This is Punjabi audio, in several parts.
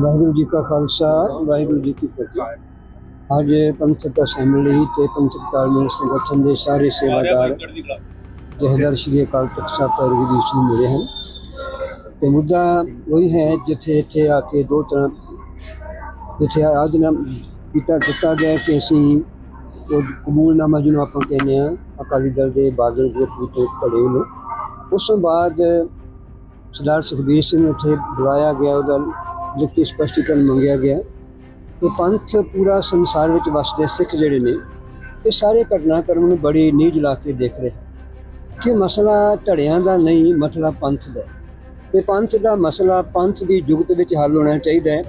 ਵਾਹਿਗੁਰੂ ਜੀ ਕਾ ਖਾਲਸਾ, ਵਾਹਿਗੁਰੂ ਜੀ ਕੀ ਫਤਿਹ। ਅੱਜ ਪੰਥਕ ਅਸੈਂਬਲੀ ਤੇ ਪੰਥਕ ਤਾਲਮੇਲ ਸੰਗਠਨ ਦੇ ਸਾਰੇ ਸੇਵਾਦਾਰ ਜਹਦਰ ਸ਼੍ਰੀ ਅਕਾਲ ਤਖਤ ਸਾਹਿਬ ਪੈਰਵੀ ਦੀ ਨੂੰ ਮਿਲੇ ਹਨ। ਤੇ ਮੁੱਦਾ ਉਹੀ ਹੈ ਜਿੱਥੇ ਇੱਥੇ ਆ ਕੇ ਦੋ ਤਰ੍ਹਾਂ ਜਿੱਥੇ ਅੱਜ ਨਾ ਕੀਤਾ ਦਿੱਤਾ ਗਿਆ ਕਿ ਅਸੀਂ ਉਹ ਕਬੂਲਨਾਮਾ ਜਿਹਨੂੰ ਆਪਾਂ ਕਹਿੰਦੇ ਆ ਅਕਾਲੀ ਦਲ ਦੇ ਬਾਦਲ ਗਰੁੱਪ ਵਿੱਚ ਖੜੇ ਨੇ। ਉਸ ਤੋਂ ਬਾਅਦ ਸਰਦਾਰ ਸੁਖਬੀਰ ਸਿੰਘ ਨੂੰ ਉੱਥੇ ਬੁਲਾਇਆ ਗਿਆ ਉਹਦਾ ਲਿਖਤੀ ਸਪਸ਼ਟੀਕਰਨ ਮੰਗਿਆ ਗਿਆ ਤੇ ਪੰਥ ਪੂਰਾ ਸੰਸਾਰ ਵਿੱਚ ਵਸਦੇ ਸਿੱਖ ਜਿਹੜੇ ਨੇ, ਇਹ ਸਾਰੇ ਘਟਨਾਕ੍ਰਮ ਨੂੰ ਬੜੀ ਨੀਝ ਲਾ ਕੇ ਦੇਖ ਰਹੇ ਕਿ ਮਸਲਾ ਧੜਿਆਂ ਦਾ ਨਹੀਂ, ਮਸਲਾ ਪੰਥ ਦਾ ਹੈ। ਤੇ ਪੰਥ ਦਾ ਮਸਲਾ ਪੰਥ ਦੀ ਜੁਗਤ ਵਿੱਚ ਹੱਲ ਹੋਣਾ ਚਾਹੀਦਾ ਹੈ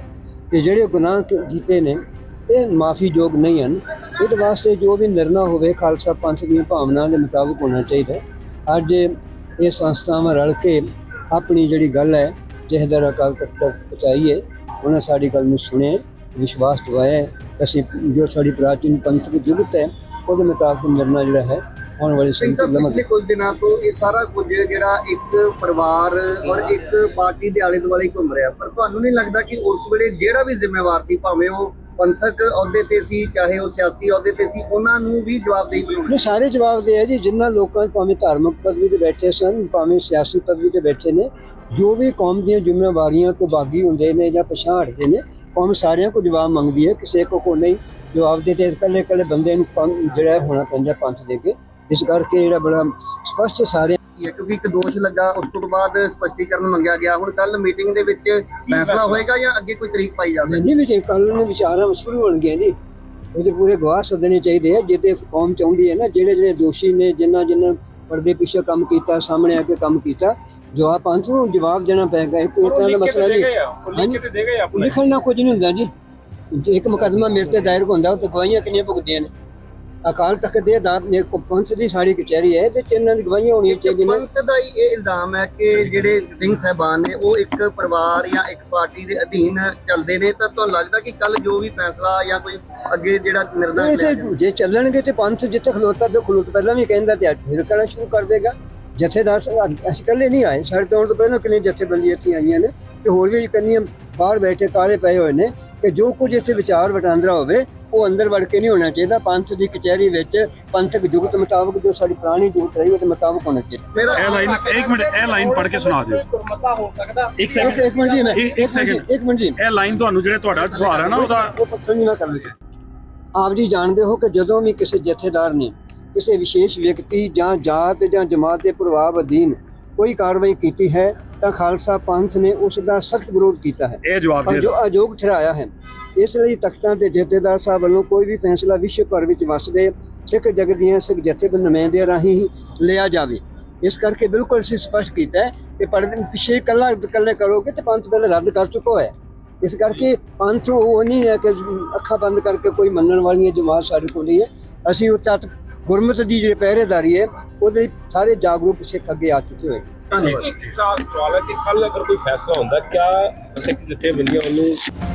ਕਿ ਜਿਹੜੇ ਗੁਨਾਹ ਕੀਤੇ ਨੇ, ਇਹ ਮਾਫੀਯੋਗ ਨਹੀਂ ਹਨ। ਇਹਦੇ ਵਾਸਤੇ ਜੋ ਵੀ ਨਿਰਣਾ ਹੋਵੇ, ਖਾਲਸਾ ਪੰਥ ਦੀਆਂ ਭਾਵਨਾਵਾਂ ਦੇ ਮੁਤਾਬਕ ਹੋਣਾ ਚਾਹੀਦਾ ਅੱਜ ਇਹ ਸੰਸਥਾਵਾਂ ਰਲ ਕੇ ਆਪਣੀ ਜਿਹੜੀ ਗੱਲ ਹੈ ਜਹਦਰ ਅਕਾਲ ਤਖਤ ਤੱਕ ਪਹੁੰਚਾਈ ਹੈ ਉਹਨਾਂ ਸਾਡੀ ਗੱਲ ਨੂੰ ਸੁਣਿਆ ਵਿਸ਼ਵਾਸ ਦਿਵਾਇਆ। ਅਸੀਂ ਜੋ ਸਾਡੀ ਪ੍ਰਾਚੀਨ ਪੰਥਕ ਜੁਗਤ ਹੈ ਉਹਦੇ ਮੁਤਾਬਕ ਨਿਰਣਾ ਜਿਹੜਾ ਹੈ ਆਉਣ ਵਾਲੀ ਲਵਾਂਗੇ ਪਿਛਲੇ ਕੁਝ ਦਿਨਾਂ ਤੋਂ ਇਹ ਸਾਰਾ ਕੁਝ ਜਿਹੜਾ ਇੱਕ ਪਰਿਵਾਰ ਔਰ ਇੱਕ ਪਾਰਟੀ ਦੇ ਆਲੇ ਦੁਆਲੇ ਘੁੰਮ ਰਿਹਾ। ਪਰ ਤੁਹਾਨੂੰ ਨਹੀਂ ਲੱਗਦਾ ਕਿ ਉਸ ਵੇਲੇ ਜਿਹੜਾ ਵੀ ਜ਼ਿੰਮੇਵਾਰ ਸੀ ਭਾਵੇਂ ਉਹ ਪੰਥਕ ਅਹੁਦੇ ਤੇ ਸੀ ਚਾਹੇ ਉਹ ਸਿਆਸੀ ਅਹੁਦੇ ਤੇ ਸੀ ਉਹਨਾਂ ਨੂੰ ਵੀ ਜਵਾਬਦੇਹੀ ਬਣਾਉਣੀ ਸਾਰੇ ਜਵਾਬ ਦੇ ਹੈ ਜੀ। ਜਿਨ੍ਹਾਂ ਲੋਕਾਂ ਭਾਵੇਂ ਧਾਰਮਿਕ ਪਦਵੀ ਤੇ ਬੈਠੇ ਸਨ ਭਾਵੇਂ ਸਿਆਸੀ ਪਦਵੀ ਤੇ ਬੈਠੇ ਨੇ ਜੋ ਵੀ ਕੌਮ ਦੀਆਂ ਜ਼ਿੰਮੇਵਾਰੀਆਂ ਤੋਂ ਬਾਗੀ ਹੁੰਦੇ ਨੇ ਜਾਂ ਪਛਾਣ ਨੇ, ਕੌਮ ਸਾਰਿਆਂ ਕੋ ਜਵਾਬ ਮੰਗਦੀ ਹੈ, ਕਿਸੇ ਕੋ ਕੋ ਨਹੀਂ। ਜਵਾਬ ਦੇ ਤੇ ਇਕੱਲੇ ਇਕੱਲੇ ਬੰਦੇ ਨੂੰ ਜਿਹੜਾ ਹੋਣਾ ਪੈਂਦਾ ਪੰਥ ਦੇ ਕੇ। ਇਸ ਕਰਕੇ ਜਿਹੜਾ ਬੜਾ ਸਪਸ਼ਟ ਸਾਰੇ ਹੈ ਕਿਉਂਕਿ ਇੱਕ ਦੋਸ਼ ਲੱਗਾ, ਉਸ ਤੋਂ ਬਾਅਦ ਸਪਸ਼ਟੀਕਰਨ ਮੰਗਿਆ ਗਿਆ। ਹੁਣ ਕੱਲ ਮੀਟਿੰਗ ਦੇ ਵਿੱਚ ਫੈਸਲਾ ਹੋਏਗਾ ਜਾਂ ਅੱਗੇ ਕੋਈ ਤਰੀਕ ਪਾਈ ਜਾਵੇ? ਨਹੀਂ ਵਿੱਚ ਕੱਲ ਨੂੰ ਵਿਚਾਰਾਂ ਸ਼ੁਰੂ ਹੋਣਗੇ ਜੀ। ਉਹਦੇ ਪੂਰੇ ਗਵਾਹ ਸੱਦਣੇ ਚਾਹੀਦੇ ਆ, ਜਿਹਦੇ ਕੌਮ ਚਾਹੁੰਦੀ ਹੈ ਨਾ, ਜਿਹੜੇ ਜਿਹੜੇ ਦੋਸ਼ੀ ਨੇ, ਜਿਨ੍ਹਾਂ ਜਿਨ੍ਹਾਂ ਪਰਦੇ ਪਿੱਛੇ ਕੰਮ ਕੀਤਾ, ਸਾਹਮਣੇ ਆ ਕੇ ਕੰਮ ਕੀਤਾ ਜਵਾਬ ਪੰਥ ਨੂੰ ਜਵਾਬ ਦੇਣਾ ਪਏਗਾ ਇਹ ਕੋਈ ਤਰ੍ਹਾਂ ਦਾ ਮਸਲਾ ਨਹੀਂ ਲਿਖਣ ਨਾਲ ਕੁਝ ਨਹੀਂ ਹੁੰਦਾ ਜੀ। ਇੱਕ ਮੁਕੱਦਮਾ ਮੇਰੇ ਤੇ ਦਾਇਰ ਹੁੰਦਾ ਉਹ ਤੇ ਗਵਾਹੀਆਂ ਕਿੰਨੀਆਂ ਭੁਗਤੀਆਂ ਨੇ। ਅਕਾਲ ਤਖਤ ਦੇ ਦਾਤ ਨੇ ਕੋ ਪੰਥ ਦੀ ਸਾਡੀ ਕਚਹਿਰੀ ਹੈ ਤੇ ਚਿੰਨਾਂ ਦੀ ਗਵਾਹੀਆਂ ਹੋਣੀਆਂ ਚਾਹੀਦੀਆਂ ਨੇ। ਪੰਥ ਦਾ ਹੀ ਇਹ ਇਲਜ਼ਾਮ ਹੈ ਕਿ ਜਿਹੜੇ ਸਿੰਘ ਸਹਿਬਾਨ ਨੇ ਉਹ ਇੱਕ ਪਰਿਵਾਰ ਜਾਂ ਇੱਕ ਪਾਰਟੀ ਦੇ ਅਧੀਨ ਚੱਲਦੇ ਨੇ। ਤਾਂ ਤੁਹਾਨੂੰ ਲੱਗਦਾ ਕਿ ਕੱਲ ਜੋ ਵੀ ਫੈਸਲਾ ਜਾਂ ਕੋਈ ਅੱਗੇ ਜਿਹੜਾ ਨਿਰਣਾ ਜੇ ਚੱਲਣਗੇ ਤੇ ਪੰਥ ਜਿੱਥੇ ਖਲੋਤਾ ਤੇ ਖਲੋਤ ਪਹਿਲਾਂ ਵੀ ਕਹਿੰਦਾ ਤੇ ਅੱਜ ਫਿਰ ਕਹਿਣਾ ਸ਼ੁਰੂ ਕਰ ਦੇਗਾ। ਜਥੇਦਾਰ ਸਾਹਿਬ ਅਸੀਂ ਇਕੱਲੇ ਨਹੀਂ ਆਏ। ਸਾਡੇ ਤੋਂ ਤੋਂ ਪਹਿਲਾਂ ਕਿੰਨੇ ਜਥੇਬੰਦੀਆਂ ਇੱਥੇ ਆਈਆਂ ਨੇ ਤੇ ਹੋਰ ਵੀ ਕੰਨੀਆਂ ਬਾਹਰ ਬੈਠੇ ਕਾਲੇ ਪਏ ਹੋਏ ਨੇ ਕਿ ਜੋ ਕੁਝ ਇੱਥੇ ਵਿਚਾਰ ਵਟਾਂਦਰਾ ਹੋਵੇ ਉਹ ਅੰਦਰ ਵੜ ਕੇ ਨਹੀਂ ਹੋਣਾ ਚਾਹੀਦਾ। ਪੰਥ ਦੀ ਕਚਹਿਰੀ ਵਿੱਚ ਪੰਥਕ ਜੁਗਤ ਮੁਤਾਬਕ ਜੋ ਸਾਡੀ ਪੁਰਾਣੀ ਜੁਗਤ ਰਹੀ ਉਹਦੇ ਮੁਤਾਬਕ ਹੋਣਾ ਚਾਹੀਦਾ। ਇਹ ਲਾਈਨ ਇੱਕ ਮਿੰਟ ਇਹ ਲਾਈਨ ਪੜ੍ਹ ਕੇ ਸੁਣਾ ਦਿਓ। ਗੁਰਮਤਾ ਹੋ ਸਕਦਾ। ਇੱਕ ਸੈਕਿੰਡ ਇੱਕ ਮਿੰਟ ਜੀ ਮੈਂ ਇੱਕ- ਇੱਕ ਮਿੰਟ ਜੀ, second। ਇੱਕ ਮਿੰਟ ਜੀ। ਇਹ ਲਾਈਨ ਤੁਹਾਨੂੰ ਜਿਹੜੇ ਤੁਹਾਡਾ ਸਵਾਲ ਹੈ ਨਾ ਉਹਦਾ ਉਹ ਪੱਥਰ ਨਹੀਂ ਮੈਂ ਕਰ ਲਿਆ ਆਪ ਜੀ ਜਾਣਦੇ ਹੋ ਕਿ ਜਦੋਂ ਵੀ ਕਿਸੇ ਜਥੇਦਾਰ ਨੇ ਕਿਸੇ ਵਿਸ਼ੇਸ਼ ਵਿਅਕਤੀ ਜਾਂ ਜਾਤ ਜਾਂ ਜਮਾਤ ਦੇ ਪ੍ਰਭਾਵ ਅਧੀਨ ਕੋਈ ਕਾਰਵਾਈ ਕੀਤੀ ਹੈ ਤਾਂ ਖਾਲਸਾ ਪੰਥ ਨੇ ਉਸ ਦਾ ਸਖਤ ਵਿਰੋਧ ਕੀਤਾ ਹੈ। ਇਹ ਜਵਾਬ ਦੇ ਜੋ ਅਯੋਗ ਠਹਿਰਾਇਆ ਹੈ। ਇਸ ਲਈ ਤਖਤਾਂ ਤੇ ਜਥੇਦਾਰ ਸਾਹਿਬ ਵੱਲੋਂ ਕੋਈ ਵੀ ਫੈਸਲਾ ਵਿਸ਼ਵ ਭਰ ਵਿੱਚ ਵਸਦੇ ਸਿੱਖ ਜਗਤ ਦੀਆਂ ਸਿੱਖ ਜਥੇਬੰਦ ਨੁਮਾਇੰਦਿਆਂ ਰਾਹੀਂ ਲਿਆ ਜਾਵੇ। ਇਸ ਕਰਕੇ ਬਿਲਕੁਲ ਅਸੀਂ ਸਪਸ਼ਟ ਕੀਤਾ ਹੈ ਕਿ ਪਰਦੇ ਪਿੱਛੇ ਇਕੱਲਾ ਇਕੱਲੇ ਕਰੋਗੇ ਤੇ ਪੰਥ ਪਹਿਲੇ ਰੱਦ ਕਰ ਚੁੱਕਾ ਹੈ। ਇਸ ਕਰਕੇ ਪੰਥ ਉਹ ਨਹੀਂ ਹੈ ਕਿ ਅੱਖਾਂ ਬੰਦ ਕਰਕੇ ਕੋਈ ਮੰਨਣ ਵਾਲੀਆਂ ਜਮਾਤ ਸਾਡੇ ਕੋਲ ਨਹੀਂ ਹੈ। ਅਸੀਂ ਉਹ ਤਤ ਗੁਰਮਤਿ ਦੀ ਜਿਹੜੀ ਪਹਿਰੇਦਾਰੀ ਹੈ ਉਹਦੇ ਲਈ ਸਾਰੇ ਜਾਗਰੂਕ ਸਿੱਖ ਅੱਗੇ ਆ ਚੁੱਕੇ ਹੋਏ ਧੰਨਵਾਦ ਇੱਕ ਸਵਾਲ ਹੈ ਕਿ ਕੱਲ ਅਗਰ ਕੋਈ ਫੈਸਲਾ ਹੁੰਦਾ ਕਿਆ ਸਿੱਖ ਜਥੇਬੰਦੀਆਂ ਉਹਨੂੰ